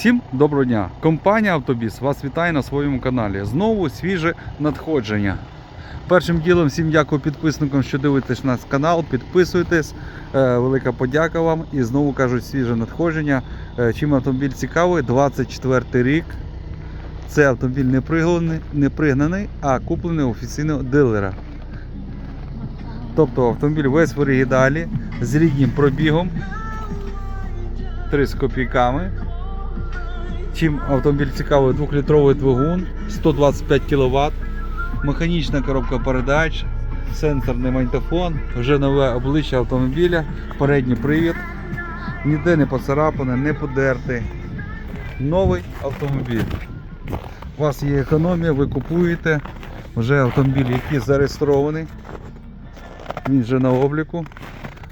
Всім доброго дня! Компанія Автобіс вас вітає на своєму каналі. Знову свіже надходження. Першим ділом всім дякую підписникам, що дивитесь наш канал. Підписуйтесь. Е, Велика подяка вам. І знову кажуть, свіже надходження. Е, Чим автомобіль цікавий? 24 рік. Це автомобіль не пригнаний, не пригнаний, а куплений офіційного дилера. Тобто автомобіль весь в оригіналі з ріднім пробігом. 3 з копійками. Чим автомобіль цікавий, 2-літровий двигун, 125 кВт, механічна коробка передач, сенсорний магнітофон, вже нове обличчя автомобіля, передній привід, ніде не поцарапане, не подертий. Новий автомобіль. У вас є економія, ви купуєте вже автомобіль, який зареєстрований. Він вже на обліку.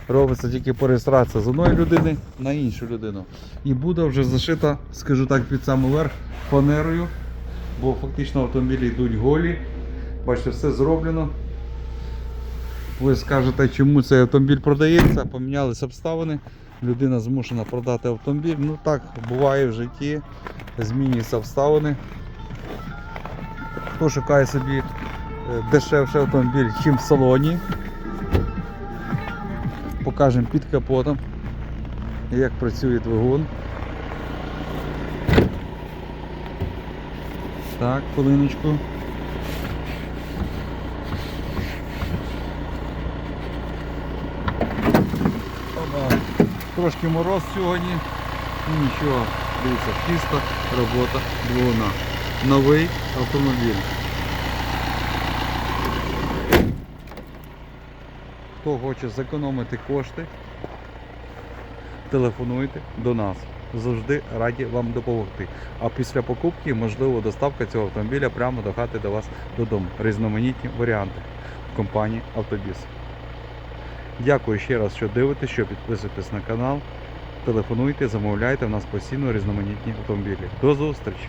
Робиться тільки перереєстрація з одної людини на іншу людину. І буде вже зашита, скажу так, під самий верх фанерою, бо фактично автомобілі йдуть голі. Бачите, все зроблено. Ви скажете, чому цей автомобіль продається, помінялися обставини. Людина змушена продати автомобіль. Ну так буває в житті, змінюються обставини. Хто шукає собі е, дешевший автомобіль, чим в салоні. Покажемо під капотом, як працює двигун. Так, хвилиночку. Трошки мороз сьогодні. Ну нічого, дивіться, чиста робота двигуна. Новий автомобіль. Хто хоче зекономити кошти, телефонуйте до нас. Завжди раді вам допомогти. А після покупки можливо доставка цього автомобіля прямо до хати до вас додому. Різноманітні варіанти в компанії Автобіс. Дякую ще раз, що дивитесь, що підписуєтесь на канал. Телефонуйте, замовляйте, в нас постійно різноманітні автомобілі. До зустрічі!